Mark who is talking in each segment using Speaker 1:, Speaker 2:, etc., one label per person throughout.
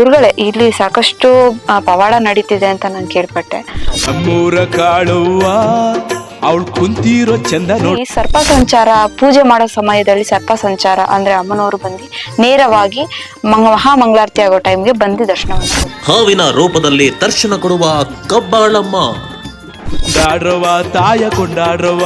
Speaker 1: ಗುರುಗಳೇ ಇಲ್ಲಿ ಸಾಕಷ್ಟು ಪವಾಡ ನಡೀತಿದೆ ಅಂತ ನಾನು ಕೇಳ್ಪಟ್ಟೆ.
Speaker 2: ಅವಳು ಕುಂತಿರೋ ಚಂದ ನೋಡಿ
Speaker 1: ಈ ಸರ್ಪ ಸಂಚಾರ ಪೂಜೆ ಮಾಡೋ ಸಮಯದಲ್ಲಿ ಸರ್ಪ ಸಂಚಾರ ಅಂದ್ರೆ ಅಮ್ಮನವರು ಬಂದು ನೇರವಾಗಿ ಮಹಾ ಮಹಾಮಂಗಳಾರತಿ ಆಗೋ ಟೈಮ್ಗೆ ಬಂದು ದರ್ಶನ.
Speaker 3: ಹಾವಿನ ರೂಪದಲ್ಲಿ ದರ್ಶನ ಕೊಡುವ ಕಬ್ಬಾಳಮ್ಮ.
Speaker 2: ಕೊಂಡಾಡ್ರವ ತಾಯ ಕೊಂಡಾಡ್ರವ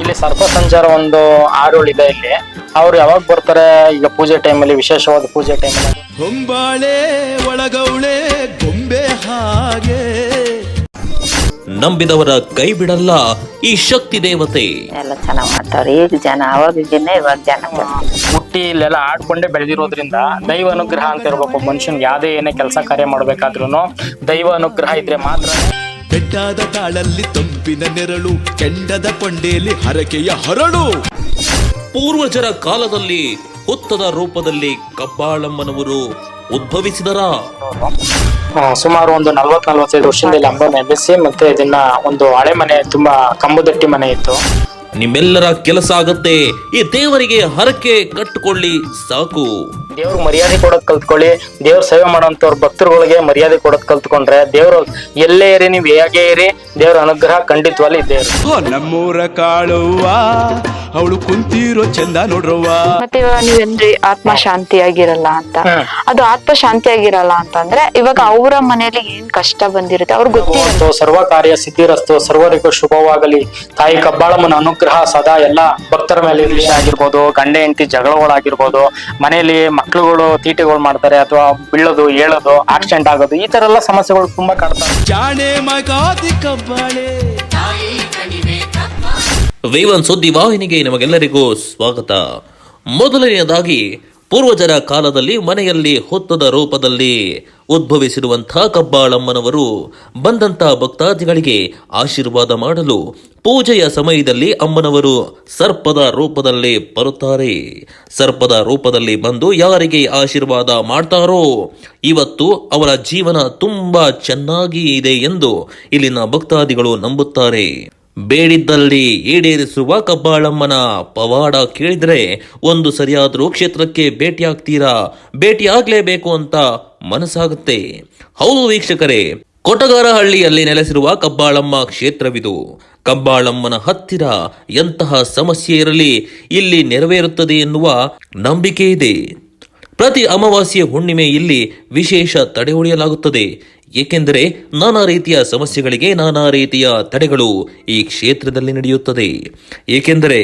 Speaker 4: ಇಲ್ಲಿ ಸರ್ಪ ಸಂಚಾರ ಒಂದು ಆರುಳಿದೆ ಇಲ್ಲಿ. ಅವ್ರು ಯಾವಾಗ ಬರ್ತಾರೆ? ಈಗ ಪೂಜೆ ಟೈಮಲ್ಲಿ ವಿಶೇಷವಾದ ಪೂಜೆ ಟೈಮಲ್ಲಿ.
Speaker 2: ಹೊಂಬಾಳೆ ಒಳಗೌಳೆ ಗೊಂಬೆ ಹಾಗೆ.
Speaker 3: ನಂಬಿದವರ ಕೈ ಬಿಡಲ್ಲ ಈ ಶಕ್ತಿ ದೇವತೆ.
Speaker 5: ಎಲ್ಲ ಚೆನ್ನಾಗ್ ಮಾಡ್ತಾವ್ರಿ. ಈಗ ಜನ ಅವಾಗಿನ ಇವಾಗ ಜನ ಜಾಸ್ತಿ
Speaker 4: ಹುಟ್ಟಿ ಇಲ್ಲೆಲ್ಲ ಆಡ್ಕೊಂಡೇ ಬೆಳೆದಿರೋದ್ರಿಂದ ದೈವ ಅನುಗ್ರಹ ಅಂತ ಇರ್ಬೇಕು ಮನುಷ್ಯನ್ಗೆ ಯಾವ್ದೇ ಏನೇ ಕೆಲಸ ಕಾರ್ಯ ಮಾಡ್ಬೇಕಾದ್ರೂ ದೈವ ಅನುಗ್ರಹ ಇದ್ರೆ ಮಾತ್ರ.
Speaker 2: ಬೆಟ್ಟಾದ ತಾಳಲ್ಲಿ ತಂಪಿನ ನೆರಳು ಕೆಂಡದ ಕೊಂಡೇಲಿ ಹರಕೆಯ ಹರಳು.
Speaker 3: ಪೂರ್ವಜರ ಕಾಲದಲ್ಲಿ ಹುತ್ತದ ರೂಪದಲ್ಲಿ ಕಬ್ಬಾಳಮ್ಮನವರು ಉದ್ಭವಿಸಿದರ?
Speaker 4: ಸುಮಾರು ಒಂದು ನಲ್ವತ್ ನಲ್ವತ್ತೈದು ವರ್ಷದಿಂದ ಇಲ್ಲಿ ನೆಲೆಸಿ ಮತ್ತೆ ಇದನ್ನ ಒಂದು ಹಳೆ ಮನೆ ತುಂಬಾ ಕಂಬದಟ್ಟಿ ಮನೆ ಇತ್ತು.
Speaker 3: ನಿಮ್ಮೆಲ್ಲರ ಕೆಲಸ ಆಗತ್ತೆ. ಈ ದೇವರಿಗೆ ಹರಕೆ ಕಟ್ಟಿಕೊಳ್ಳಿ ಸಾಕು.
Speaker 4: ದೇವ್ರ ಮರ್ಯಾದೆ ಕೊಡೋದ್ ಕಲ್ತ್ಕೊಳ್ಳಿ. ದೇವ್ರ ಸೇವೆ ಮಾಡೋಂಥವ್ರ ಭಕ್ತರುಗಳಿಗೆ ಮರ್ಯಾದೆ ಕೊಡೋದ್ ಕಲ್ತ್ಕೊಂಡ್ರೆ ದೇವ್ರು ಎಲ್ಲೇ ಇರಿ ನೀವು ಹೇಗೆ ಇರಿ ದೇವ್ರ ಅನುಗ್ರಹ ಖಂಡಿತವಾಗ್ಲೂ ಇದ್ದೇ
Speaker 2: ನಮ್ಮೂರ ಕಾಳುವ್ವ ಅವಳು ಕುಂತಿರೋ ಚಂದ ನೋಡ್ರವ್ವ.
Speaker 1: ಮತ್ತೆ ಇವಾಗ ನೀವೇನ್ರಿ ಆತ್ಮ ಶಾಂತಿಯಾಗಿರಲ್ಲ ಅಂತ. ಅದು ಆತ್ಮ ಶಾಂತಿಯಾಗಿರಲ್ಲ ಅಂತಂದ್ರೆ ಇವಾಗ ಅವರ ಮನೆಯಲ್ಲಿ ಏನ್ ಕಷ್ಟ ಬಂದಿರುತ್ತೆ ಅವ್ರಿಗೆ ಗೊತ್ತಿರಲ್ಲ
Speaker 4: ಭಗವಂತು ಸರ್ವ ಕಾರ್ಯ ಸಿದ್ಧಿರಸ್ತು ಸರ್ವರಿಗೂ ಶುಭವಾಗಲಿ. ತಾಯಿ ಕಬ್ಬಾಳಮ್ಮನ ಅನುಗ್ರಹ ಸದಾ ಎಲ್ಲ ಭಕ್ತರ ಮೇಲೆ ಇರ್ಲಿ ಆಗಿರ್ಬೋದು ಗಂಡ ಹೆಂಡತಿ ಜಗಳಗಳಾಗಿರ್ಬೋದು ಮನೆಯಲ್ಲಿ ಮಕ್ಳುಗಳು ತೀಟೆಗಳು ಮಾಡ್ತಾರೆ ಅಥವಾ ಬೀಳೋದು ಏಳೋದು ಆಕ್ಸಿಡೆಂಟ್ ಆಗೋದು ಈ ತರ ಎಲ್ಲ ಸಮಸ್ಯೆಗಳು ತುಂಬಾ ಕಾಡ್ತಾರೆ
Speaker 2: ಜಾಣೆ ಮಗಾದಿ ಕಬ್ಬಾಳೆ.
Speaker 3: ವೇವನ್ ಸುದ್ದಿ ವಾಹಿನಿಗೆ ನಿಮಗೆಲ್ಲರಿಗೂ ಸ್ವಾಗತ. ಮೊದಲನೆಯದಾಗಿ, ಪೂರ್ವಜರ ಕಾಲದಲ್ಲಿ ಮನೆಯಲ್ಲಿ ಹೊತ್ತದ ರೂಪದಲ್ಲಿ ಉದ್ಭವಿಸಿರುವಂಥ ಕಬ್ಬಾಳಮ್ಮನವರು ಬಂದಂಥ ಭಕ್ತಾದಿಗಳಿಗೆ ಆಶೀರ್ವಾದ ಮಾಡಲು ಪೂಜೆಯ ಸಮಯದಲ್ಲಿ ಅಮ್ಮನವರು ಸರ್ಪದ ರೂಪದಲ್ಲಿ ಬರುತ್ತಾರೆ. ಸರ್ಪದ ರೂಪದಲ್ಲಿ ಬಂದು ಯಾರಿಗೆ ಆಶೀರ್ವಾದ ಮಾಡ್ತಾರೋ ಇವತ್ತು ಅವರ ಜೀವನ ತುಂಬಾ ಚೆನ್ನಾಗಿ ಇದೆ ಎಂದು ಇಲ್ಲಿನ ಭಕ್ತಾದಿಗಳು ನಂಬುತ್ತಾರೆ. ಬೇಡಿದ್ದಲ್ಲಿ ಈಡೇರಿಸುವ ಕಬ್ಬಾಳಮ್ಮನ ಪವಾಡ ಕೇಳಿದ್ರೆ ಒಂದು ಸರಿಯಾದರೂ ಕ್ಷೇತ್ರಕ್ಕೆ ಭೇಟಿಯಾಗ್ತೀರಾ? ಭೇಟಿಯಾಗಲೇಬೇಕು ಅಂತ ಮನಸ್ಸಾಗುತ್ತೆ. ಹೌದು ವೀಕ್ಷಕರೇ, ಕೊಟಗಾರಹಳ್ಳಿಯಲ್ಲಿ ನೆಲೆಸಿರುವ ಕಬ್ಬಾಳಮ್ಮ ಕ್ಷೇತ್ರವಿದು. ಕಬ್ಬಾಳಮ್ಮನ ಹತ್ತಿರ ಎಂತಹ ಸಮಸ್ಯೆ ಇರಲಿ, ಇಲ್ಲಿ ನೆರವೇರುತ್ತದೆ ಎನ್ನುವ ನಂಬಿಕೆ ಇದೆ. ಪ್ರತಿ ಅಮಾವಾಸ್ಯೆ ಹುಣ್ಣಿಮೆ ಇಲ್ಲಿ ವಿಶೇಷ ತಡೆ ಹೊಡೆಯಲಾಗುತ್ತದೆ. ಏಕೆಂದರೆ ನಾನಾ ರೀತಿಯ ಸಮಸ್ಯೆಗಳಿಗೆ ನಾನಾ ರೀತಿಯ ತಡೆಗಳು ಈ ಕ್ಷೇತ್ರದಲ್ಲಿ ನಡೆಯುತ್ತದೆ. ಏಕೆಂದರೆ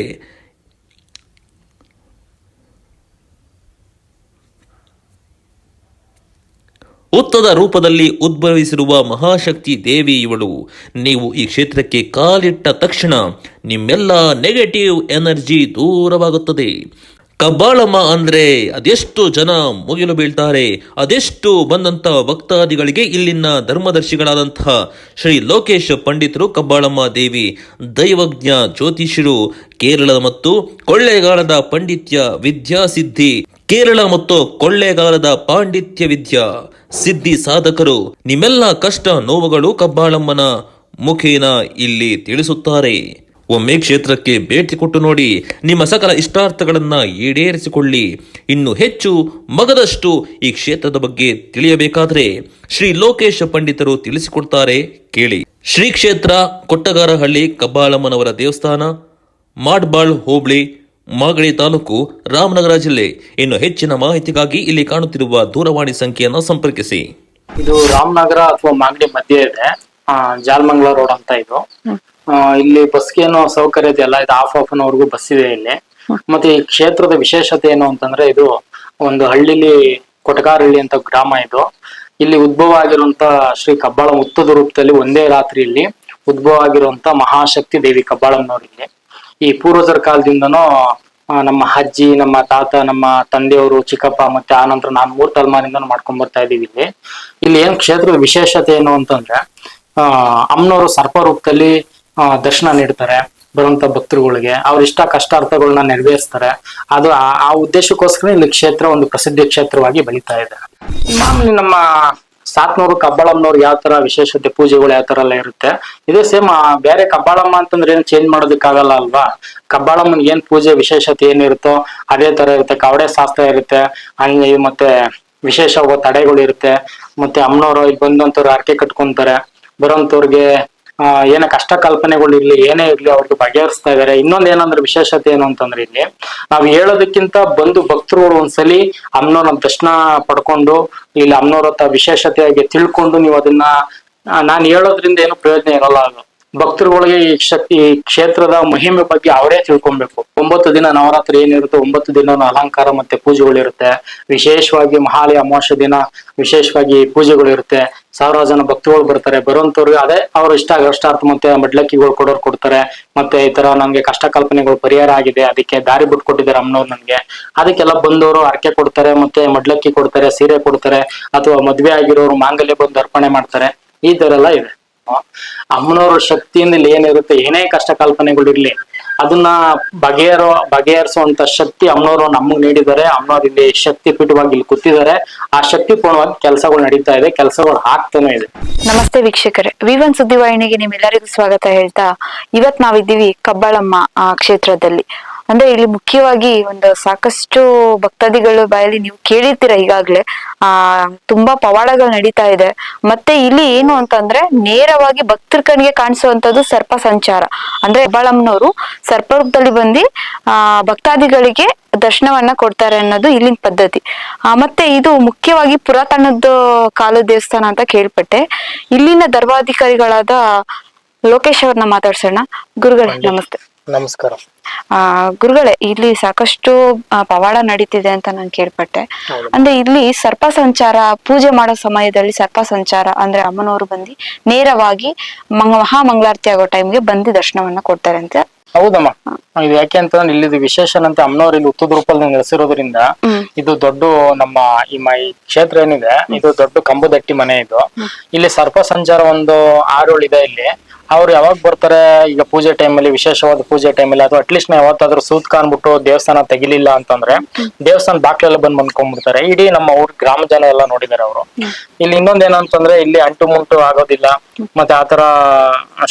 Speaker 3: ಉತ್ತದ ರೂಪದಲ್ಲಿ ಉದ್ಭವಿಸಿರುವ ಮಹಾಶಕ್ತಿ ದೇವಿ ಇವಳು. ನೀವು ಈ ಕ್ಷೇತ್ರಕ್ಕೆ ಕಾಲಿಟ್ಟ ತಕ್ಷಣ ನಿಮ್ಮೆಲ್ಲ ನೆಗೆಟಿವ್ ಎನರ್ಜಿ ದೂರವಾಗುತ್ತದೆ. ಕಬ್ಬಾಳಮ್ಮ ಅಂದ್ರೆ ಅದೆಷ್ಟು ಜನ ಮುಗಿಲು ಬೀಳ್ತಾರೆ, ಅದೆಷ್ಟು ಬಂದಂತ ಭಕ್ತಾದಿಗಳಿಗೆ ಇಲ್ಲಿನ ಧರ್ಮದರ್ಶಿಗಳಾದಂತಹ ಶ್ರೀ ಲೋಕೇಶ್ ಪಂಡಿತರು ಕಬ್ಬಾಳಮ್ಮ ದೇವಿ, ದೈವಜ್ಞ ಜ್ಯೋತಿಷರು ಕೇರಳ ಮತ್ತು ಕೊಳ್ಳೇಗಾಲದ ಪಂಡಿತ್ಯ ವಿದ್ಯಾಸಿದ್ಧಿ, ಕೇರಳ ಮತ್ತು ಕೊಳ್ಳೇಗಾಲದ ಪಾಂಡಿತ್ಯ ವಿದ್ಯಾ ಸಿದ್ಧಿ ಸಾಧಕರು. ನಿಮ್ಮೆಲ್ಲ ಕಷ್ಟ ನೋವುಗಳು ಕಬ್ಬಾಳಮ್ಮನ ಮುಖೇನ ಇಲ್ಲಿ ತಿಳಿಸುತ್ತಾರೆ. ಒಮ್ಮೆ ಕ್ಷೇತ್ರಕ್ಕೆ ಭೇಟಿ ಕೊಟ್ಟು ನೋಡಿ ನಿಮ್ಮ ಸಕಲ ಇಷ್ಟಾರ್ಥಗಳನ್ನ ಈಡೇರಿಸಿಕೊಳ್ಳಿ. ಇನ್ನು ಹೆಚ್ಚು ಮಗದಷ್ಟು ಈ ಕ್ಷೇತ್ರದ ಬಗ್ಗೆ ತಿಳಿಯಬೇಕಾದರೆ ಶ್ರೀ ಲೋಕೇಶ ಪಂಡಿತರು ತಿಳಿಸಿಕೊಡ್ತಾರೆ ಕೇಳಿ. ಶ್ರೀ ಕ್ಷೇತ್ರ ಕೊಟ್ಟಗಾರಹಳ್ಳಿ ಕಬ್ಬಾಳಮ್ಮನವರ ದೇವಸ್ಥಾನ ಮಾಡ್ಬಾಳ್ ಹೋಬಳಿ ಮಾಗಡಿ ತಾಲೂಕು ರಾಮನಗರ ಜಿಲ್ಲೆ. ಇನ್ನು ಹೆಚ್ಚಿನ ಮಾಹಿತಿಗಾಗಿ ಇಲ್ಲಿ ಕಾಣುತ್ತಿರುವ ದೂರವಾಣಿ ಸಂಖ್ಯೆಯನ್ನು ಸಂಪರ್ಕಿಸಿ.
Speaker 4: ಇದು ರಾಮನಗರ ಅಥವಾ ಮಾಗಡಿ ಮಧ್ಯೆ ಇದೆ. ಜಾಲ್ಮಂಗ್ಲ ರೋಡ್ ಅಂತ ಇದು. ಇಲ್ಲಿ ಬಸ್ಗೆ ಏನೋ ಸೌಕರ್ಯ ಇದೆಯಲ್ಲ ಇದು ಹಾಫ್ ಆಫ್ ಅನ್ ಅವರ್ಗೂ ಬಸ್ ಇದೆ ಇಲ್ಲಿ. ಮತ್ತೆ ಈ ಕ್ಷೇತ್ರದ ವಿಶೇಷತೆ ಏನು ಅಂತಂದ್ರೆ ಇದು ಒಂದು ಹಳ್ಳಿಲಿ ಕೊಟಗಾರಹಳ್ಳಿ ಅಂತ ಗ್ರಾಮ ಇದು. ಇಲ್ಲಿ ಉದ್ಭವ ಆಗಿರುವಂತ ಶ್ರೀ ಕಬ್ಬಾಳ ಉತ್ತದ ರೂಪದಲ್ಲಿ ಒಂದೇ ರಾತ್ರಿಯಲ್ಲಿ ಉದ್ಭವ ಆಗಿರುವಂತ ಮಹಾಶಕ್ತಿ ದೇವಿ ಕಬ್ಬಾಳಮ್ಮನವ್ರು ಇಲ್ಲಿ. ಈ ಪೂರ್ವಜರ ಕಾಲದಿಂದನೂ ನಮ್ಮ ಅಜ್ಜಿ ನಮ್ಮ ತಾತ ನಮ್ಮ ತಂದೆಯವರು ಚಿಕ್ಕಪ್ಪ ಮತ್ತೆ ಆನಂತರ ನಾನು ಮೂರ್ ತಲೆಮಾರಿಂದ ಮಾಡ್ಕೊಂಡ್ ಬರ್ತಾ ಇದೀವಿ ಇಲ್ಲಿ. ಇಲ್ಲಿ ಏನ್ ಕ್ಷೇತ್ರದ ವಿಶೇಷತೆ ಏನು ಅಂತಂದ್ರೆ ಅಮ್ಮನವರು ಸರ್ಪ ರೂಪದಲ್ಲಿ ದರ್ಶನ ನೀಡ್ತಾರೆ ಬರುವಂತ ಭಕ್ತರುಗಳಿಗೆ. ಅವ್ರ ಇಷ್ಟ ಕಷ್ಟಾರ್ಥಗಳನ್ನ ನೆರವೇರಿಸ್ತಾರೆ. ಅದು ಆ- ಆ ಉದ್ದೇಶಕ್ಕೋಸ್ಕರ ಇಲ್ಲಿ ಕ್ಷೇತ್ರ ಒಂದು ಪ್ರಸಿದ್ಧ ಕ್ಷೇತ್ರವಾಗಿ ಬೆಳೀತಾ ಇದೆ. ಮಾಮೂಲಿ ನಮ್ಮ ಸಾತ್ನೂರು, ಕಬ್ಬಾಳಮ್ಮನವ್ರು ಯಾವ ತರ ವಿಶೇಷತೆ ಪೂಜೆಗಳು ಯಾವ ತರ ಎಲ್ಲ ಇರುತ್ತೆ? ಇದೇ ಸೇಮ್ ಬೇರೆ ಕಬ್ಬಾಳಮ್ಮ ಅಂತಂದ್ರೆ ಏನು ಚೇಂಜ್ ಮಾಡೋದಕ್ಕಾಗಲ್ಲ ಅಲ್ವಾ? ಕಬ್ಬಾಳಮ್ಮನ್ ಏನ್ ಪೂಜೆ ವಿಶೇಷತೆ ಏನಿರುತ್ತೋ ಅದೇ ತರ ಇರುತ್ತೆ. ಕಾವಡೆ ಶಾಸ್ತ್ರ ಇರುತ್ತೆ. ಹಂಗೆ ಮತ್ತೆ ವಿಶೇಷ ತಡೆಗಳು ಇರುತ್ತೆ. ಮತ್ತೆ ಅಮ್ಮನವರು ಇಲ್ಲಿ ಬಂದಂತವ್ರು ಹರಕೆ ಕಟ್ಕೊಂತಾರೆ. ಬರೋಂಥವ್ರಿಗೆ ಆ ಏನ ಕಷ್ಟ ಕಲ್ಪನೆಗಳು ಇರ್ಲಿ, ಏನೇ ಇರ್ಲಿ ಅವ್ರಿಗೆ ಬಗೆಹರಿಸ್ತಾ ಇದಾರೆ. ಇನ್ನೊಂದ್ ಏನಂದ್ರೆ ವಿಶೇಷತೆ ಏನು ಅಂತಂದ್ರೆ ಇಲ್ಲಿ, ನಾವ್ ಹೇಳೋದಕ್ಕಿಂತ ಬಂದು ಭಕ್ತರುಗಳು ಒಂದ್ಸಲಿ ಅಮ್ಮನವ್ರ ದರ್ಶನ ಪಡ್ಕೊಂಡು, ಇಲ್ಲಿ ಅಮ್ಮನವ್ರ ಹತ್ರ ವಿಶೇಷತೆಯಾಗಿ ತಿಳ್ಕೊಂಡು ನೀವು ಅದನ್ನ ನಾನು ಹೇಳೋದ್ರಿಂದ ಏನು ಪ್ರಯೋಜನ ಇರಲ್ಲ ಅದು. ಭಕ್ತರುಗಳಿಗೆ ಈ ಶಕ್ತಿ ಈ ಕ್ಷೇತ್ರದ ಮಹಿಮೆ ಬಗ್ಗೆ ಅವರೇ ತಿಳ್ಕೊಬೇಕು. ಒಂಬತ್ತು ದಿನ ನವರಾತ್ರಿ ಏನಿರುತ್ತೆ, ಒಂಬತ್ತು ದಿನ ಅಲಂಕಾರ ಮತ್ತೆ ಪೂಜೆಗಳಿರುತ್ತೆ. ವಿಶೇಷವಾಗಿ ಮಹಾಲಯ ಅಮಾವಾಸ್ಯ ದಿನ ವಿಶೇಷವಾಗಿ ಪೂಜೆಗಳಿರುತ್ತೆ. ಸಾವಿರಾರು ಜನ ಭಕ್ತರುಗಳು ಬರ್ತಾರೆ. ಬರುವಂತವ್ರಿಗೆ ಅದೇ ಅವ್ರ ಇಷ್ಟ ಅಷ್ಟಾರ್ಥ ಮತ್ತೆ ಮಡ್ಲಕ್ಕಿಗಳು ಕೊಡೋರು ಕೊಡ್ತಾರೆ. ಮತ್ತೆ ಈ ತರ ನಮ್ಗೆ ಕಷ್ಟ ಕಲ್ಪನೆಗಳು ಪರಿಹಾರ ಆಗಿದೆ. ಅದಕ್ಕೆ ದಾರಿ ಬಿಟ್ಟು ಕೊಟ್ಟಿದ್ದಾರೆ ಅಮ್ಮನವ್ರು ನನ್ಗೆ. ಅದಕ್ಕೆಲ್ಲ ಬಂದವರು ಅರ್ಕೆ ಕೊಡ್ತಾರೆ, ಮತ್ತೆ ಮಡ್ಲಕ್ಕಿ ಕೊಡ್ತಾರೆ, ಸೀರೆ ಕೊಡ್ತಾರೆ, ಅಥವಾ ಮದ್ವೆ ಆಗಿರೋರು ಮಾಂಗಲ್ಯ ಬಂದು ಅರ್ಪಣೆ ಮಾಡ್ತಾರೆ. ಈ ತರ ಎಲ್ಲ ಇದೆ. ಅಮ್ಮನವ್ರ ಶಕ್ತಿಯಿಂದ ಇಲ್ಲಿ ಏನಿರುತ್ತೆ, ಏನೇ ಕಷ್ಟ ಕಲ್ಪನೆಗಳಿರ್ಲಿ, ಅದನ್ನ ಬಗೆಹರೋ, ಬಗೆಹರಿಸುವಂತ ಶಕ್ತಿ ಅಮ್ಮನವರು ನಮಗ್ ನೀಡಿದ್ದಾರೆ. ಅಮ್ಮನವ್ರು ಇಲ್ಲಿ ಶಕ್ತಿ ಪೀಠವಾಗಿ ಇಲ್ಲಿ ಕೂತಿದ್ದಾರೆ. ಆ ಶಕ್ತಿ ಪೂರ್ಣವಾಗಿ ಕೆಲಸಗಳು ನಡೀತಾ ಇದೆ, ಕೆಲಸಗಳು ಆಗ್ತಾನೆ ಇದೆ.
Speaker 1: ನಮಸ್ತೆ ವೀಕ್ಷಕರೇ. ವಿವನ್ ಸುದ್ದಿವಾಹಿನಿಗೆ ನಿಮ್ಮೆಲ್ಲರಿಗೂ ಸ್ವಾಗತ ಹೇಳ್ತಾ, ಇವತ್ ನಾವಿದ್ದೀವಿ ಕಬ್ಬಾಳಮ್ಮ ಕ್ಷೇತ್ರದಲ್ಲಿ. ಅಂದ್ರೆ ಇಲ್ಲಿ ಮುಖ್ಯವಾಗಿ ಒಂದು ಸಾಕಷ್ಟು ಭಕ್ತಾದಿಗಳು ಬಾಯಲ್ಲಿ ನೀವು ಕೇಳಿರ್ತೀರ ಈಗಾಗ್ಲೇ ಆ ತುಂಬಾ ಪವಾಡಗಳು ನಡೀತಾ ಇದೆ. ಮತ್ತೆ ಇಲ್ಲಿ ಏನು ಅಂತಂದ್ರೆ ನೇರವಾಗಿ ಭಕ್ತರ ಕಣ್ಣಿಗೆ ಕಾಣಿಸುವಂತದ್ದು ಸರ್ಪ ಸಂಚಾರ. ಅಂದ್ರೆ ಹೆಬ್ಬಾಳಮ್ಮನವರು ಸರ್ಪರೂಪದಲ್ಲಿ ಬಂದು ಆ ಭಕ್ತಾದಿಗಳಿಗೆ ದರ್ಶನವನ್ನ ಕೊಡ್ತಾರೆ ಅನ್ನೋದು ಇಲ್ಲಿನ ಪದ್ಧತಿ. ಆ, ಮತ್ತೆ ಇದು ಮುಖ್ಯವಾಗಿ ಪುರಾತನದ ಕಾಲದ ದೇವಸ್ಥಾನ ಅಂತ ಕೇಳ್ಪಟ್ಟೆ. ಇಲ್ಲಿನ ಧರ್ಮಾಧಿಕಾರಿಗಳಾದ ಲೋಕೇಶ್ ಅವ್ರನ್ನ ಮಾತಾಡ್ಸೋಣ. ಗುರುಗಳೇ ನಮಸ್ತೆ.
Speaker 4: ನಮಸ್ಕಾರ.
Speaker 1: ಆ ಗುರುಗಳೇ ಇಲ್ಲಿ ಸಾಕಷ್ಟು ಆ, ಪವಾಡ ನಡೀತಿದೆ ಅಂತ ನಾನು ಕೇಳ್ಪಟ್ಟೆ. ಅಂದ್ರೆ ಇಲ್ಲಿ ಸರ್ಪ ಸಂಚಾರ ಪೂಜೆ ಮಾಡೋ ಸಮಯದಲ್ಲಿ ಸರ್ಪ ಸಂಚಾರ ಅಂದ್ರೆ ಅಮ್ಮನವರು ಬಂದು ನೇರವಾಗಿ ಮಂಗ ಮಂಗಳಾರತಿ ಆಗೋ ಟೈಮ್ಗೆ ಬಂದು ದರ್ಶನವನ್ನ ಕೊಡ್ತಾರೆ ಅಂತ.
Speaker 4: ಹೌದಮ್ಮ. ಇದು ಯಾಕೆ ಅಂತ ಇಲ್ಲಿ ವಿಶೇಷ ಅಂತ ಅಮ್ಮನವ್ರು ಇಲ್ಲಿ ಉತ್ತದ ರೂಪದಲ್ಲಿ ನೆಲೆಸಿರೋದ್ರಿಂದ ಇದು ದೊಡ್ಡ ನಮ್ಮ ಈ ಮ- ಈ ಕ್ಷೇತ್ರ ಏನಿದೆ ಇದು ದೊಡ್ಡ ಕಂಬದಟ್ಟಿ ಮನೆ ಇದು. ಇಲ್ಲಿ ಸರ್ಪ ಸಂಚಾರ ಒಂದು ಆರೋಳಿದೆ ಇಲ್ಲಿ. ಅವ್ರು ಯಾವಾಗ ಬರ್ತಾರೆ? ಈಗ ಪೂಜೆ ಟೈಮಲ್ಲಿ ವಿಶೇಷವಾದ ಪೂಜೆ ಟೈಮಲ್ಲಿ ಅಥವಾ ಅಟ್ಲೀಸ್ಟ್ ನಾವು ಯಾವತ್ತಾದ್ರೂ ಸೂತ್ ಕಾಣ್ಬಿಟ್ಟು ದೇವಸ್ಥಾನ ತೆಗಿಲಿಲ್ಲ ಅಂತಂದ್ರೆ ದೇವಸ್ಥಾನ ಬಾಕ್ಲೆಲ್ಲ ಬಂದ್ ಬಂದ್ಕೊಂಡ್ಬಿಡ್ತಾರೆ ಇಡೀ ನಮ್ಮ ಊರ್ ಗ್ರಾಮ ಜನ ಎಲ್ಲ ನೋಡಿದ್ದಾರೆ ಅವರು. ಇಲ್ಲಿ ಇನ್ನೊಂದ್ ಏನಂತಂದ್ರೆ ಇಲ್ಲಿ ಅಂಟು ಮುಂಟು ಆಗೋದಿಲ್ಲ. ಮತ್ತೆ ಆತರ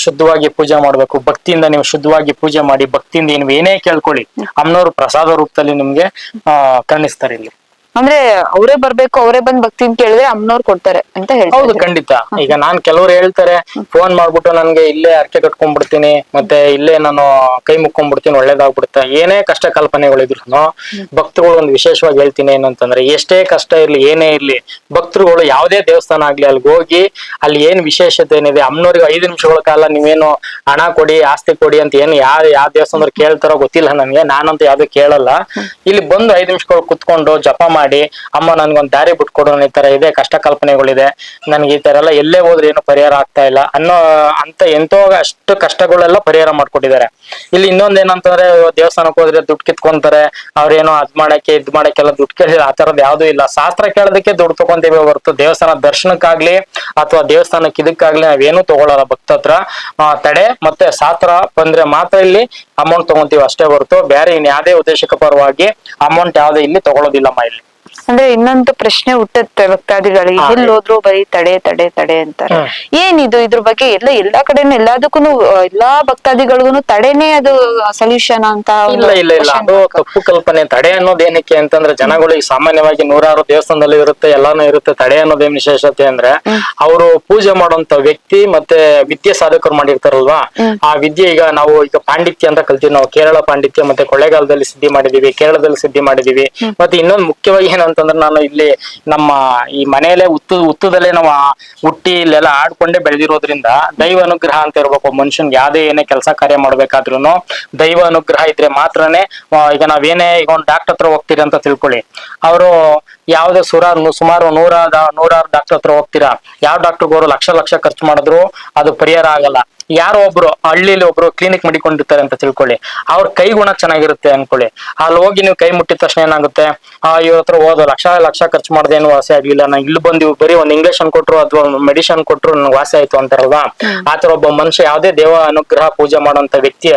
Speaker 4: ಶುದ್ಧವಾಗಿ ಪೂಜೆ ಮಾಡ್ಬೇಕು. ಭಕ್ತಿಯಿಂದ ನೀವು ಶುದ್ಧವಾಗಿ ಪೂಜೆ ಮಾಡಿ ಭಕ್ತಿಯಿಂದ ನೀವು ಏನೇ ಕೇಳ್ಕೊಳ್ಳಿ. ಅಮ್ಮನವ್ರು ಪ್ರಸಾದ ರೂಪದಲ್ಲಿ ನಿಮ್ಗೆ ಆ ಕಾಣಿಸ್ತಾರೆ ಇಲ್ಲಿ.
Speaker 1: ಅಂದ್ರೆ ಅವರೇ ಬರ್ಬೇಕು ಅವರೇ ಬಂದ್ ಭಕ್ತಿನ್ ಕೇಳಿದ್ರೆ ಅಮ್ಮನವ್ರು ಕೊಡ್ತಾರೆ ಅಂತ
Speaker 4: ಹೌದು
Speaker 1: ಹೇಳ್ತಾರೆ
Speaker 4: ಖಂಡಿತ. ಈಗ ನಾನ್ ಕೆಲವ್ರು ಹೇಳ್ತಾರೆ ಫೋನ್ ಮಾಡ್ಬಿಟ್ಟು ನನ್ಗೆ ಇಲ್ಲೇ ಅರ್ಕೆ ಕಟ್ಕೊಂಡ್ಬಿಡ್ತೀನಿ ಮತ್ತೆ ಇಲ್ಲೇ ನಾನು ಕೈ ಮುಕ್ಕೊಂಡ್ಬಿಡ್ತೀನಿ ಒಳ್ಳೇದಾಗ್ಬಿಡುತ್ತೆ. ಏನೇ ಕಷ್ಟ ಕಲ್ಪನೆಗಳಿದ್ರು ಭಕ್ತರುಗಳು ಒಂದು ವಿಶೇಷವಾಗಿ ಹೇಳ್ತೀನಿ ಏನಂತಂದ್ರೆ ಎಷ್ಟೇ ಕಷ್ಟ ಇರ್ಲಿ ಏನೇ ಇರ್ಲಿ ಭಕ್ತರುಗಳು ಯಾವುದೇ ದೇವಸ್ಥಾನ ಆಗ್ಲಿ ಅಲ್ಲಿಗೆ ಹೋಗಿ ಅಲ್ಲಿ ಏನ್ ವಿಶೇಷತೆ ಏನಿದೆ ಅಮ್ಮನವ್ರಿಗೆ ಐದು ನಿಮಿಷಗಳ ಕಾಲ ನೀವೇನು ಹಣ ಕೊಡಿ ಆಸ್ತಿ ಕೊಡಿ ಅಂತ ಏನು ಯಾವ ಯಾವ ದೇವಸ್ಥಾನ ಕೇಳ್ತಾರೋ ಗೊತ್ತಿಲ್ಲ ನನಗೆ ನಾನಂತೂ ಯಾವ್ದು ಕೇಳಲ್ಲ. ಇಲ್ಲಿ ಬಂದು ಐದು ನಿಮಿಷಗಳು ಕುತ್ಕೊಂಡು ಜಪ ಮಾಡಿ ಅಮ್ಮ ನನ್ಗೊಂದ್ ದಾರಿ ಬಿಟ್ಕೊಡು ಈ ತರ ಇದೆ ಕಷ್ಟ ಕಲ್ಪನೆಗಳಿದೆ ನನ್ಗೆ ಈ ತರ ಎಲ್ಲ ಎಲ್ಲೇ ಹೋದ್ರೆ ಏನು ಪರಿಹಾರ ಆಗ್ತಾ ಇಲ್ಲ ಅನ್ನೋ ಅಂತ ಎಂತೋ ಅಷ್ಟು ಕಷ್ಟಗಳೆಲ್ಲ ಪರಿಹಾರ ಮಾಡ್ಕೊಟ್ಟಿದ್ದಾರೆ. ಇಲ್ಲಿ ಇನ್ನೊಂದ್ ಏನಂತಂದ್ರೆ ದೇವಸ್ಥಾನಕ್ಕೆ ಹೋದ್ರೆ ದುಡ್ಡು ಕಿತ್ಕೊಂತಾರೆ ಅವ್ರೇನೋ ಅದ್ ಮಾಡಕ್ಕೆ ಇದ್ ಮಾಡಕ್ಕೆಲ್ಲ ದುಡ್ಡು ಕೇಳಿ ಆ ತರದ್ ಯಾವ್ದು ಇಲ್ಲ. ಶಾಸ್ತ್ರ ಕೇಳೋದಕ್ಕೆ ದುಡ್ಡು ತಗೊಂತೀವಿ ಹೊರತು ದೇವಸ್ಥಾನ ದರ್ಶನಕ್ಕಾಗ್ಲಿ ಅಥವಾ ದೇವಸ್ಥಾನಕ್ಕೆ ಇದಕ್ಕಾಗ್ಲಿ ನಾವೇನು ತಗೊಳಲ್ಲ ಭಕ್ತ ಹತ್ರ. ಆ, ತಡೆ ಮತ್ತೆ ಶಾಸ್ತ್ರ ಬಂದ್ರೆ ಮಾತ್ರ ಇಲ್ಲಿ ಅಮೌಂಟ್ ತಗೊಂತೀವಿ ಅಷ್ಟೇ ಹೊರತು ಬೇರೆ ಇನ್ ಯಾವುದೇ ಉದ್ದೇಶಕ ಪರವಾಗಿ ಅಮೌಂಟ್ ಯಾವ್ದೇ ಇಲ್ಲಿ ತಗೊಳ್ಳೋದಿಲ್ಲಮ್ಮ ಇಲ್ಲಿ.
Speaker 1: ಅಂದ್ರೆ ಇನ್ನೊಂದು ಪ್ರಶ್ನೆ ಹುಟ್ಟುತ್ತೆ ಭಕ್ತಾದಿಗಳಿಗೆ
Speaker 4: ಹಾ,
Speaker 1: ಎಲ್ಲಿ ಹೋದ್ರು ಬರೀ ತಡೆ ತಡೆ ತಡೆ ಅಂತಾರೆ. ಏನಿದು ಇದ್ರ ಬಗ್ಗೆ? ಎಲ್ಲ ಎಲ್ಲಾ ಕಡೆನೂ ಎಲ್ಲದಕ್ಕೂ ಎಲ್ಲಾ ಭಕ್ತಾದಿಗಳಿಗೂ ತಡೆನೇ ಅದು ಸೊಲ್ಯೂಷನ್ ಅಂತ
Speaker 4: ಇಲ್ಲ ಇಲ್ಲ ಇಲ್ಲ. ಅದು. ತಪ್ಪು ಕಲ್ಪನೆ. ತಡೆ ಅನ್ನೋದೇನಕ್ಕೆ ಅಂತಂದ್ರೆ ಜನಗಳಿಗೆ ಸಾಮಾನ್ಯವಾಗಿ ನೂರಾರು ದೇವಸ್ಥಾನದಲ್ಲಿ ಇರುತ್ತೆ ಎಲ್ಲಾನು ಇರುತ್ತೆ. ತಡೆ ಅನ್ನೋದೇನ್ ವಿಶೇಷತೆ ಅಂದ್ರೆ ಅವರು ಪೂಜೆ ಮಾಡುವಂತ ವ್ಯಕ್ತಿ ಮತ್ತೆ ವಿದ್ಯೆ ಸಾಧಕರು ಮಾಡಿರ್ತಾರಲ್ವಾ? ಆ ವಿದ್ಯೆ ಈಗ ನಾವು ಈಗ ಪಾಂಡಿತ್ಯ ಅಂತ ಕಲ್ತೀವಿ. ನಾವು ಕೇರಳ ಪಾಂಡಿತ್ಯ ಮತ್ತೆ ಕೊಳ್ಳೇಗಾಲದಲ್ಲಿ ಸಿದ್ಧಿ ಮಾಡಿದೀವಿ ಕೇರಳದಲ್ಲಿ ಸಿದ್ಧಿ ಮಾಡಿದೀವಿ ಮತ್ತೆ ಇನ್ನೊಂದು ಮುಖ್ಯವಾಗಿ ಏನಂತಂದ್ರೆ ನಾನು ಇಲ್ಲಿ ನಮ್ಮ ಈ ಮನೆಯಲ್ಲೇ ಉತ್ತು, ಉತ್ತದಲ್ಲೇ ನಾವು ಹುಟ್ಟಿ ಇಲ್ಲೆಲ್ಲ ಆಡ್ಕೊಂಡೇ ಬೆಳೆದಿರೋದ್ರಿಂದ ದೈವ ಅನುಗ್ರಹ ಅಂತ ಇರ್ಬೇಕು. ಮನುಷ್ಯನ್ಗೆ ಯಾವ್ದೇ ಏನೇ ಕೆಲಸ ಕಾರ್ಯ ಮಾಡ್ಬೇಕಾದ್ರೂ ದೈವ ಅನುಗ್ರಹ ಇದ್ರೆ ಮಾತ್ರನೇ ಈಗ ನಾವೇನೇ ಈಗ ಒಂದು ಡಾಕ್ಟರ್ ಹತ್ರ ಹೋಗ್ತೀರಿ ಅಂತ ತಿಳ್ಕೊಳ್ಳಿ. ಅವರು ಯಾವ್ದೋ ಸುರಾರು ಸುಮಾರು ನೂರ ನೂರಾರು ಡಾಕ್ಟರ್ ಹತ್ರ ಹೋಗ್ತೀರಾ? ಯಾವ ಡಾಕ್ಟರ್ ಅವರು ಲಕ್ಷ ಲಕ್ಷ ಖರ್ಚು ಮಾಡಿದ್ರು ಅದು ಪರಿಹಾರ ಆಗಲ್ಲ. ಯಾರೋ ಒಬ್ರು ಹಳ್ಳಿಲಿ ಒಬ್ರು ಕ್ಲಿನಿಕ್ ಮಡಿಕೊಂಡಿರ್ತಾರೆ ಅಂತ ತಿಳ್ಕೊಳ್ಳಿ. ಅವ್ರ ಕೈ ಗುಣ ಚೆನ್ನಾಗಿರುತ್ತೆ ಅನ್ಕೊಳ್ಳಿ. ಅಲ್ಲಿ ಹೋಗಿ ನೀವು ಕೈ ಮುಟ್ಟಿದ ತಕ್ಷಣ ಏನಾಗುತ್ತೆ? ಆ, ಇವ್ರ ಹತ್ರ ಹೋದ ಲಕ್ಷ ಲಕ್ಷ ಖರ್ಚು ಮಾಡ್ದೇನು ವಾಸಿ ಆಗ್ಲಿಲ್ಲ ನಾ ಇಲ್ಲಿ ಬಂದು ಬರೀ ಒಂದ್ ಇಂಗ್ಲೇಷನ್ ಕೊಟ್ರು ಅಥವಾ ಮೆಡಿಸನ್ ಕೊಟ್ರು ನನ್ಗೆ ವಾಸಿ ಆಯ್ತು ಅಂತಾರಲ್ವಾ? ಆತರ ಒಬ್ಬ ಮನುಷ್ಯ ಯಾವುದೇ ದೇವ ಅನುಗ್ರಹ ಪೂಜೆ ಮಾಡುವಂತ ವ್ಯಕ್ತಿ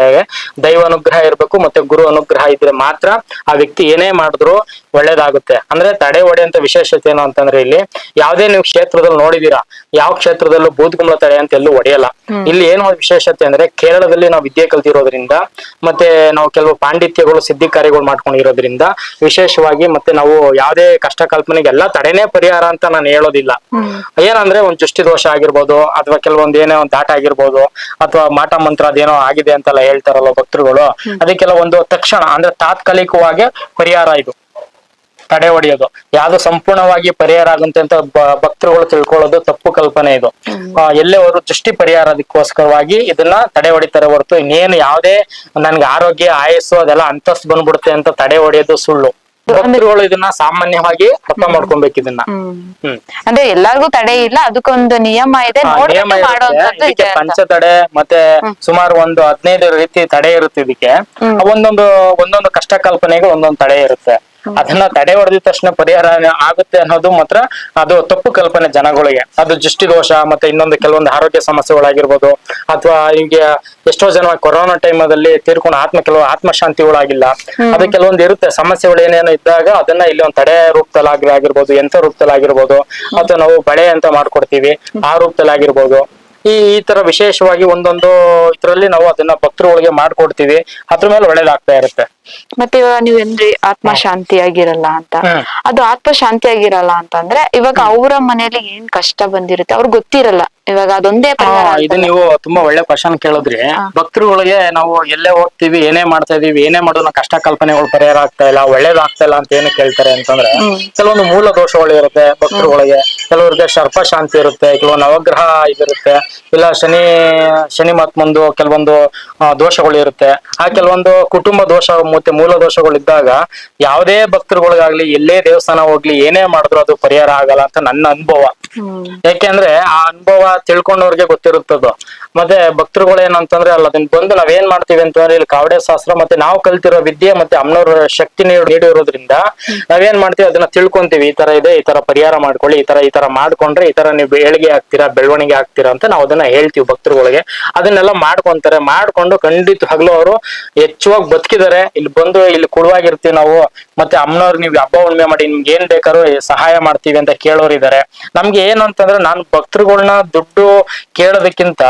Speaker 4: ದೈವ ಅನುಗ್ರಹ ಇರಬೇಕು ಮತ್ತೆ ಗುರು ಅನುಗ್ರಹ ಇದ್ರೆ ಮಾತ್ರ ಆ ವ್ಯಕ್ತಿ ಏನೇ ಮಾಡಿದ್ರು ಒಳ್ಳೇದಾಗುತ್ತೆ. ಅಂದ್ರೆ ತಡೆ ಹೊಡೆಯಂತ ವಿಶೇಷತೆ ಏನು ಅಂತಂದ್ರೆ ಇಲ್ಲಿ ಯಾವ್ದೇ ನೀವು ಕ್ಷೇತ್ರದಲ್ಲಿ ನೋಡಿದೀರಾ ಯಾವ ಕ್ಷೇತ್ರದಲ್ಲೂ ಬೂದ್ಗುಂಬಳ ತಡೆ ಅಂತ ಎಲ್ಲೂ ಒಡೆಯಲ್ಲ ಇಲ್ಲಿ ಏನು ಒಂದ್ ವಿಶೇಷತೆ ಅಂದ್ರೆ ಕೇರಳದಲ್ಲಿ ನಾವು ವಿದ್ಯೆ ಕಲ್ತಿರೋದ್ರಿಂದ ಮತ್ತೆ ನಾವು ಕೆಲವು ಪಾಂಡಿತ್ಯಗಳು ಸಿದ್ಧಿ ಕಾರ್ಯಗಳು ಮಾಡ್ಕೊಂಡಿರೋದ್ರಿಂದ ವಿಶೇಷವಾಗಿ ಮತ್ತೆ ನಾವು ಯಾವ್ದೇ ಕಷ್ಟ ಕಲ್ಪನೆಗೆ ಎಲ್ಲ ತಡೆನೇ ಪರಿಹಾರ ಅಂತ ನಾನು ಹೇಳೋದಿಲ್ಲ. ಏನಂದ್ರೆ ಒಂದ್ ದೃಷ್ಟಿ ದೋಷ ಆಗಿರ್ಬೋದು ಅಥವಾ ಕೆಲವೊಂದ್ ಏನೋ ಒಂದ್ ದಾಟ ಆಗಿರ್ಬೋದು ಅಥವಾ ಮಾಟ ಮಂತ್ರ ಅದೇನೋ ಆಗಿದೆ ಅಂತೆಲ್ಲ ಹೇಳ್ತಾರಲ್ಲ ಭಕ್ತರುಗಳು ಅದಕ್ಕೆಲ್ಲ ಒಂದು ತಕ್ಷಣ ಅಂದ್ರೆ ತಾತ್ಕಾಲಿಕವಾಗಿ ಪರಿಹಾರ ಇದು. ತಡೆ ಹೊಡೆಯೋದು. ಯಾವ್ದು ಸಂಪೂರ್ಣವಾಗಿ ಪರಿಹಾರ ಆಗುತ್ತೆ ಅಂತ ಭಕ್ತರುಗಳು ತಿಳ್ಕೊಳ್ಳೋದು ತಪ್ಪು ಕಲ್ಪನೆ ಇದು. ಎಲ್ಲೇ ಅವರು ದೃಷ್ಟಿ ಪರಿಹಾರದಕ್ಕೋಸ್ಕರವಾಗಿ ಇದನ್ನ ತಡೆ ಹೊಡಿತಾರೆ ಹೊರತು ಇನ್ನೇನು ಯಾವ್ದೇ ನನ್ಗೆ ಆರೋಗ್ಯ ಆಯಸ್ಸು ಅದೆಲ್ಲ ಅಂತಸ್ ಬಂದ್ಬಿಡುತ್ತೆ ಅಂತ ತಡೆ ಹೊಡೆಯೋದು ಸುಳ್ಳು. ಭಕ್ತರುಗಳು ಇದನ್ನ ಸಾಮಾನ್ಯವಾಗಿ ಅರ್ಥ ಮಾಡ್ಕೊಬೇಕು ಇದನ್ನ.
Speaker 1: ಅಂದ್ರೆ ಎಲ್ಲಾರ್ಗು ತಡೆ ಇಲ್ಲ ಅದಕ್ಕೊಂದು ನಿಯಮ ಇದೆ
Speaker 4: ನಿಯಮ. ಇದಕ್ಕೆ. ಪಂಚ ತಡೆ ಮತ್ತೆ ಸುಮಾರು ಒಂದು ಹದಿನೈದು ರೀತಿ ತಡೆ ಇರುತ್ತೆ ಇದಕ್ಕೆ. ಒಂದೊಂದು ಒಂದೊಂದು ಕಷ್ಟ ಕಲ್ಪನೆಗೆ ಒಂದೊಂದು ತಡೆ ಇರುತ್ತೆ. ಅದನ್ನ ತಡೆ ಹೊಡೆದ ತಕ್ಷಣ ಪರಿಹಾರ ಆಗುತ್ತೆ ಅನ್ನೋದು ಮಾತ್ರ ಅದು ತಪ್ಪು ಕಲ್ಪನೆ ಜನಗಳಿಗೆ. ಅದು ದೃಷ್ಟಿ ದೋಷ ಮತ್ತೆ ಇನ್ನೊಂದು ಕೆಲವೊಂದು ಆರೋಗ್ಯ ಸಮಸ್ಯೆಗಳಾಗಿರ್ಬೋದು ಅಥವಾ ಈಗ ಎಷ್ಟೋ ಜನ ಕೊರೋನಾ ಟೈಮಲ್ಲಿ ತೀರ್ಕೊಂಡು ಆತ್ಮ ಕೆಲವು ಆತ್ಮಶಾಂತಿಗಳಾಗಿಲ್ಲ. ಅದು ಕೆಲವೊಂದು ಇರುತ್ತೆ. ಸಮಸ್ಯೆಗಳು ಏನೇನೋ ಇದ್ದಾಗ ಅದನ್ನ ಇಲ್ಲಿ ಒಂದು ತಡೆ ರೂಪದಲ್ಲಿ ಆಗಿರ್ಬೋದು ಎಂತ ರೂಪದಲ್ಲಿ ಆಗಿರ್ಬೋದು ಅಥವಾ ನಾವು ಬಳೆ ಅಂತ ಮಾಡ್ಕೊಡ್ತೀವಿ ಆ ರೂಪದಲ್ಲಿ ಆಗಿರ್ಬೋದು ಈ ಈ ತರ ವಿಶೇಷವಾಗಿ ಒಂದೊಂದು ಇದರಲ್ಲಿ ನಾವು ಅದನ್ನ ಭಕ್ತರುಗಳಿಗೆ ಮಾಡ್ಕೊಡ್ತೀವಿ. ಅದ್ರ ಮೇಲೆ ಒಳ್ಳೇದಾಗ್ತಾ ಇರುತ್ತೆ.
Speaker 1: ಮತ್ತೆ ಇವಾಗ ನೀವ್ ಏನ್ರಿ ಆತ್ಮ ಶಾಂತಿ ಆಗಿರಲ್ಲ ಅಂತ? ಅದು ಆತ್ಮ ಶಾಂತಿ ಆಗಿರಲ್ಲ ಅಂತಂದ್ರೆ ಇವಾಗ ಅವರ ಮನೆಯಲ್ಲಿ ಏನ್ ಕಷ್ಟ ಬಂದಿರುತ್ತೆ ಅವ್ರಿಗೆ ಗೊತ್ತಿರಲ್ಲ. ಇವಾಗ ಅದೊಂದೇ
Speaker 4: ಇದು ನೀವು ತುಂಬಾ ಒಳ್ಳೆ ಕ್ವಶನ್ ಕೇಳಿದ್ರಿ. ಭಕ್ತರುಗಳಿಗೆ ನಾವು ಎಲ್ಲೇ ಹೋಗ್ತೀವಿ ಏನೇ ಮಾಡ್ತಾ ಇದೀವಿ ಏನೇ ಮಾಡೋದು ಕಷ್ಟ ಕಲ್ಪನೆಗಳು ಪರಿಹಾರ ಆಗ್ತಾ ಇಲ್ಲ ಒಳ್ಳೇದಾಗ್ತಾ ಇಲ್ಲ ಅಂತ ಏನು ಕೇಳ್ತಾರೆ ಅಂತಂದ್ರೆ ಕೆಲವೊಂದು ಮೂಲ ದೋಷಗಳು ಇರುತ್ತೆ ಭಕ್ತರುಗಳಿಗೆ. ಕೆಲವ್ರಿಗೆ ಸರ್ಪ ಶಾಂತಿ ಇರುತ್ತೆ ಕೆಲವೊಂದು ನವಗ್ರಹ ಇದಿರುತ್ತೆ ಇಲ್ಲ ಶನಿ ಶನಿ ಮತ್ಮಂದು ಕೆಲವೊಂದು ದೋಷಗಳು ಇರುತ್ತೆ. ಆ ಕೆಲವೊಂದು ಕುಟುಂಬ ದೋಷ ಮತ್ತೆ ಮೂಲ ದೋಷಗಳು ಇದ್ದಾಗ ಯಾವುದೇ ಭಕ್ತರುಗಳಿಗಾಗ್ಲಿ ಎಲ್ಲೇ ದೇವಸ್ಥಾನ ಹೋಗ್ಲಿ ಏನೇ ಮಾಡಿದ್ರು ಅದು ಪರಿಹಾರ ಆಗಲ್ಲ ಅಂತ ನನ್ನ ಅನುಭವ. ಯಾಕೆಂದ್ರೆ ಆ ಅನುಭವ ತಿಳ್ಕೊಂಡವ್ರಿಗೆ ಗೊತ್ತಿರುತ್ತದು. ಮತ್ತೆ ಭಕ್ತರುಗಳು ಏನಂತಂದ್ರೆ ಅಲ್ಲ ಅದನ್ನ ಬಂದು ನಾವೇನ್ ಮಾಡ್ತೀವಿ ಅಂತಂದ್ರೆ ಇಲ್ಲಿ ಕಾವಡೆ ಶಾಸ್ತ್ರ ಮತ್ತೆ ನಾವು ಕಲ್ತಿರೋ ವಿದ್ಯೆ ಮತ್ತೆ ಅಮ್ಮನವ್ರ ಶಕ್ತಿ ನೀಡ್- ನೀಡಿರೋದ್ರಿಂದ ನಾವೇನ್ ಮಾಡ್ತೀವಿ ಅದನ್ನ ತಿಳ್ಕೊಂತೀವಿ ಈ ತರ ಇದೆ ಈ ತರ ಪರಿಹಾರ ಮಾಡ್ಕೊಳ್ಳಿ ಈ ತರ ಈ ತರ ಮಾಡ್ಕೊಂಡ್ರೆ ಈ ತರ ನೀವು ಏಳಿಗೆ ಆಗ್ತೀರಾ ಬೆಳವಣಿಗೆ ಆಗ್ತೀರಾ ಅಂತ ನಾವು ಅದನ್ನ ಹೇಳ್ತೀವಿ ಭಕ್ತರುಗಳಿಗೆ. ಅದನ್ನೆಲ್ಲ ಮಾಡ್ಕೊಂತಾರೆ. ಮಾಡ್ಕೊಂಡು ಖಂಡಿತ ಹಗಲು ಅವರು ಹೆಚ್ಚುವಾಗಿ ಬದುಕಿದ್ದಾರೆ. ಇಲ್ಲಿ ಬಂದು ಇಲ್ಲಿ ಕುಳುವಾಗಿರ್ತೀವಿ ನಾವು. ಮತ್ತೆ ಅಮ್ಮನವ್ರು ನೀವು ಹಬ್ಬ ಹುಣ್ಣಿಮೆ ಮಾಡಿ ನಿಮ್ಗೆ ಏನ್ ಬೇಕಾದ್ರೂ ಸಹಾಯ ಮಾಡ್ತೀವಿ ಅಂತ ಕೇಳೋರು ಇದಾರೆ. ನಮ್ಗೆ ಏನು ಅಂತಂದ್ರೆ ನಾನು ಭಕ್ತರುಗಳನ್ನ ದುಡ್ಡು ಕೇಳೋದಕ್ಕಿಂತ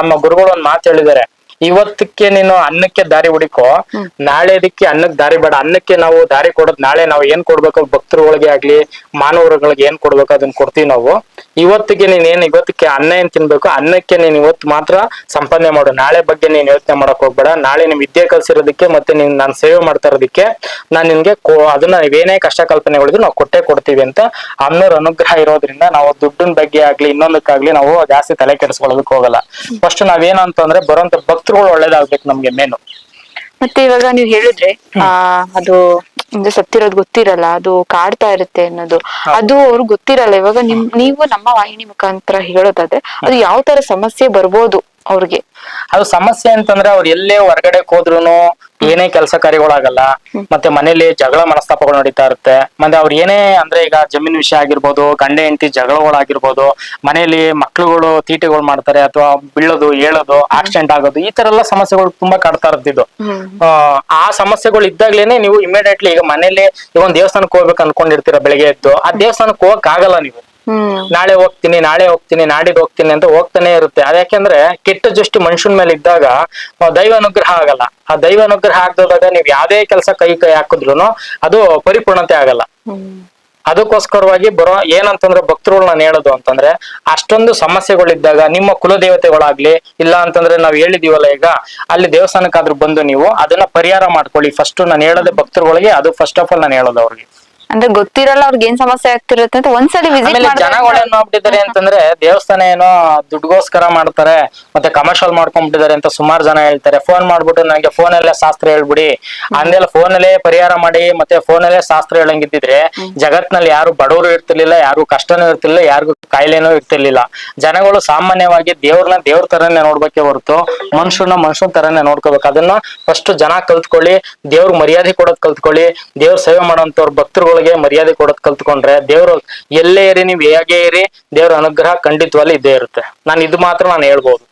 Speaker 4: ನಮ್ಮ ಗುರುಗಳು ಒಂದ್ ಮಾತು ಹೇಳಿದ್ದಾರೆ. ಇವತ್ತಕ್ಕೆ ನೀನು ಅನ್ನಕ್ಕೆ ದಾರಿ ಹುಡುಕೋ. ನಾಳೆ ಅದಕ್ಕೆ ಅನ್ನಕ್ಕೆ ದಾರಿ ಬೇಡ. ಅನ್ನಕ್ಕೆ ನಾವು ದಾರಿ ಕೊಡೋದು ನಾಳೆ ನಾವು ಏನ್ ಕೊಡ್ಬೇಕು? ಭಕ್ತರುಗಳಿಗೆ ಆಗ್ಲಿ ಮಾನವರುಗಳಿಗೆ ಏನ್ ಕೊಡ್ಬೇಕು? ಅದನ್ನ ಕೊಡ್ತೀವಿ ನಾವು. ಇವತ್ತಿಗೆ ನೀನ್ ಏನ್ ಇವತ್ತಿಗೆ ಅನ್ನ ಏನ್ ತಿನ್ಬೇಕು? ಅನ್ನಕ್ಕೆ ನೀನ್ ಇವತ್ತು ಮಾತ್ರ ಸಂಪಾದನೆ ಮಾಡು. ನಾಳೆ ಬಗ್ಗೆ ನೀನ್ ಯೋಚನೆ ಮಾಡಕ್ ಹೋಗ್ಬೇಡ. ನಾಳೆ ನಿಮ್ ವಿದ್ಯೆ ಕಲ್ಸಿರೋದಕ್ಕೆ ಮತ್ತೆ ನೀನ್ ನಾನು ಸೇವೆ ಮಾಡ್ತಾ ಇರೋದಕ್ಕೆ ನಾನ್ ನಿನ್ಗೆ ಅದನ್ನ ನೀವೇನೇ ಕಷ್ಟ ಕಲ್ಪನೆಗಳಿದ್ರು ನಾವು ಕೊಟ್ಟೆ ಕೊಡ್ತೀವಿ ಅಂತ ಅನ್ನೋರ್ ಅನುಗ್ರಹ ಇರೋದ್ರಿಂದ ನಾವು ದುಡ್ಡಿನ ಬಗ್ಗೆ ಆಗ್ಲಿ, ಇನ್ನೊಂದಕ್ಕಾಗ್ಲಿ ನಾವು ಜಾಸ್ತಿ ತಲೆ ಕೆಡಿಸ್ಕೊಳ್ಳೋದಕ್ಕೆ ಹೋಗಲ್ಲ. ಫಸ್ಟ್ ನಾವೇನಂತಂದ್ರೆ ಬರೋಂತ ಭಕ್ತರುಗಳು ಒಳ್ಳೇದಾಗ್ಬೇಕು ನಮ್ಗೆ ಮೇನು
Speaker 1: ಮತ್ತೆ ಇವಾಗ ನೀವು ಹೇಳಿದ್ರೆ ಆ ಅದು ಅಂದ್ರೆ ಸತ್ತಿರೋದು ಗೊತ್ತಿರಲ್ಲ ಅದು ಕಾಡ್ತಾ ಇರುತ್ತೆ ಅನ್ನೋದು. ಅದು ಅವ್ರಿಗೆ ಗೊತ್ತಿರಲ್ಲ. ಇವಾಗ ನಿಮ್ ನೀವು ನಮ್ಮ ವಾಹಿನಿ ಮುಖಾಂತರ ಹೇಳೋದಾದ್ರೆ ಅದು ಯಾವ ತರ ಸಮಸ್ಯೆ ಬರ್ಬೋದು ಅವ್ರಿಗೆ?
Speaker 4: ಅದು ಸಮಸ್ಯೆ ಅಂತಂದ್ರೆ ಅವ್ರು ಎಲ್ಲೇ ಹೊರಗಡೆ ಹೋದ್ರುನು ಏನೇ ಕೆಲಸ ಕಾರ್ಯಗಳಾಗಲ್ಲ ಮತ್ತೆ ಮನೇಲಿ ಜಗಳ ಮನಸ್ತಾಪಗಳು ನಡೀತಾ ಇರುತ್ತೆ. ಮತ್ತೆ ಅವ್ರ ಏನೇ ಅಂದ್ರೆ ಈಗ ಜಮೀನ್ ವಿಷಯ ಆಗಿರ್ಬೋದು ಗಂಡ ಹೆಂಡತಿ ಜಗಳಗಳಾಗಿರ್ಬೋದು ಮನೆಯಲ್ಲಿ ಮಕ್ಳುಗಳು ತೀಟೆಗಳು ಮಾಡ್ತಾರೆ ಅಥವಾ ಬೀಳೋದು ಹೇಳೋದು ಆಕ್ಸಿಡೆಂಟ್ ಆಗೋದು ಈ ತರ ಎಲ್ಲ ಸಮಸ್ಯೆಗಳು ತುಂಬಾ ಕಾಡ್ತಾ ಇರ್ತಿದ್ದು ಆ, ಸಮಸ್ಯೆಗಳು ಇದ್ದಾಗ್ಲೇನೆ ನೀವು ಇಮಿಡಿಯೇಟ್ಲಿ ಈಗ ಮನೇಲಿ ಈಗ ಒಂದ್ ದೇವಸ್ಥಾನಕ್ಕೆ ಹೋಗ್ಬೇಕು ಅನ್ಕೊಂಡಿರ್ತೀರ ಬೆಳಿಗ್ಗೆ ಎದ್ದು ಆ ದೇವಸ್ಥಾನಕ್ಕೆ ಹೋಗಕ್ ಆಗಲ್ಲ ನೀವು. ನಾಳೆ ಹೋಗ್ತೀನಿ ನಾಳೆ ಹೋಗ್ತೀನಿ ನಾಡಿದ್ ಹೋಗ್ತೀನಿ ಅಂತ ಹೋಗ್ತಾನೆ ಇರುತ್ತೆ. ಅದ್ಯಾಕೆಂದ್ರೆ ಕೆಟ್ಟ ಜಸ್ಟ್ ಮನುಷ್ಯನ ಮೇಲೆ ಇದ್ದಾಗ ದೈವ ಅನುಗ್ರಹ ಆಗಲ್ಲ. ಆ ದೈವ ಅನುಗ್ರಹ ಆಗದಾಗ ನೀವು ಯಾವ್ದೇ ಕೆಲಸ ಕೈ ಕೈ ಹಾಕಿದ್ರು ಅದು ಪರಿಪೂರ್ಣತೆ ಆಗಲ್ಲ. ಅದಕ್ಕೋಸ್ಕರವಾಗಿ ಬರೋ ಏನಂತಂದ್ರೆ ಭಕ್ತರುಗಳು ನಾನು ಹೇಳೋದು ಅಂತಂದ್ರೆ ಅಷ್ಟೊಂದು ಸಮಸ್ಯೆಗಳಿದ್ದಾಗ ನಿಮ್ಮ ಕುಲದೇವತೆಗಳಾಗ್ಲಿ ಇಲ್ಲ ಅಂತಂದ್ರೆ ನಾವ್ ಹೇಳಿದೀವಲ್ಲ ಈಗ ಅಲ್ಲಿ ದೇವಸ್ಥಾನಕ್ಕಾದ್ರೂ ಬಂದು ನೀವು ಅದನ್ನ ಪರಿಹಾರ ಮಾಡ್ಕೊಳ್ಳಿ. ಫಸ್ಟ್ ನಾನು ಹೇಳೋದೇ ಭಕ್ತರುಗಳಿಗೆ ಅದು ಫಸ್ಟ್ ಆಫ್ ಆಲ್ ನಾನು ಹೇಳೋದು ಅವ್ರಿಗೆ.
Speaker 1: ಅಂದ್ರೆ ಗೊತ್ತಿರಲ್ಲ ಅವ್ರಿಗೆ ಏನ್ ಸಮಸ್ಯೆ ಆಗ್ತಿರುತ್ತೆ ಅಂತ ಒಂದ್ಸಲಿ ವಿಸಿಟ್
Speaker 4: ಆಮೇಲೆ ಜನಗಳು ಏನ್ ಮಾಡ್ಬಿಟ್ಟಿದ್ದಾರೆ ಅಂತಂದ್ರೆ ದೇವಸ್ಥಾನ ಏನೋ ದುಡ್ಗೋಸ್ಕರ ಮಾಡ್ತಾರೆ ಮತ್ತೆ ಕಮರ್ಷಿಯಲ್ ಮಾಡ್ಕೊಂಡ್ಬಿಟ್ಟಿದ್ದಾರೆ ಅಂತ ಸುಮಾರು ಜನ ಹೇಳ್ತಾರೆ. ಫೋನ್ ಮಾಡ್ಬಿಟ್ಟು ನನಗೆ ಫೋನ್ ಅಲ್ಲೇ ಶಾಸ್ತ್ರ ಹೇಳ್ಬಿಡಿ. ಅಂದೆಲ್ಲ ಫೋನ್ ಅಲ್ಲೇ ಪರಿಹಾರ ಮಾಡಿ ಮತ್ತೆ ಫೋನ್ ಅಲ್ಲೇ ಶಾಸ್ತ್ರ ಹೇಳಂಗಿದ್ದಿದ್ರೆ ಜಗತ್ನಲ್ಲಿ ಯಾರು ಬಡವರು ಇರ್ತಿರ್ಲಿಲ್ಲ ಯಾರು ಕಷ್ಟನೂ ಇರ್ತಿರ್ಲಿಲ್ಲ ಯಾರಿಗೂ ಕಾಯಿಲೆನೂ ಇರ್ತಿರ್ಲಿಲ್ಲ. ಜನಗಳು ಸಾಮಾನ್ಯವಾಗಿ ದೇವ್ರನ್ನ ದೇವ್ರ ತರನೇ ನೋಡ್ಬೇಕೆ ಹೊರತು ಮನುಷ್ಯನ ಮನುಷ್ಯನ ತರನೇ ನೋಡ್ಕೋಬೇಕು. ಅದನ್ನ ಫಸ್ಟ್ ಜನ ಕಲ್ತ್ಕೊಳ್ಳಿ ದೇವ್ರ ಮರ್ಯಾದೆ ಕೊಡೋದ್ ಕಲ್ತ್ಕೊಳ್ಳಿ ದೇವ್ರ ಸೇವೆ ಮಾಡೋಂಥವ್ರ ಭಕ್ತರುಗಳಿಗೆ ಮರ್ಯಾದೆ ಕೊಡೋದ್ ಕಲ್ತ್ಕೊಂಡ್ರೆ ದೇವ್ರು ಎಲ್ಲೇ ಇರಿ ನೀವು ಹೇಗೆ ಇರಿ ದೇವ್ರ ಅನುಗ್ರಹ ಖಂಡಿತವಾಗಿ ಇದ್ದೇ ಇರುತ್ತೆ. ನಾನು ಇದು ಮಾತ್ರ ನಾನು ಹೇಳ್ಬೋದು.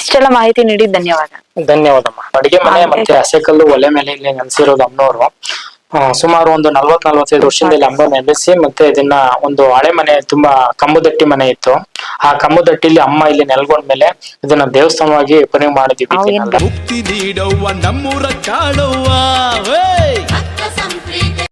Speaker 1: ಇಷ್ಟೆಲ್ಲ ಮಾಹಿತಿ ನೀಡಿ ಧನ್ಯವಾದ.
Speaker 4: ಧನ್ಯವಾದಮ್ಮ. ಅಡಿಗೆ ಮನೆ. ಮತ್ತೆ ಹಸೆಕಲ್ಲು ಒಲೆ ಮೇಲೆ ಇಲ್ಲಿ ನೆಲೆಸಿರೋದು ಅಮ್ಮನವರು. ಸುಮಾರು ಒಂದು ನಲ್ವತ್ ನಲ್ವತ್ತೈದು ವರ್ಷದಿಂದ ಇಲ್ಲಿ ಅಂಬ ನೆಲೆಸಿ ಮತ್ತೆ ಇದನ್ನ ಒಂದು ಹಳೆ ಮನೆ ತುಂಬಾ ಕಂಬದಟ್ಟಿ ಮನೆ ಇತ್ತು. ಆ ಕಂಬದಟ್ಟಿಲಿ ಅಮ್ಮ ಇಲ್ಲಿ ನೆಲ್ಗೊಂಡ್ಮೇಲೆ ಇದನ್ನ ದೇವಸ್ಥಾನವಾಗಿ ಪರಿಣಾಮ ಮಾಡಿದೀವಿ.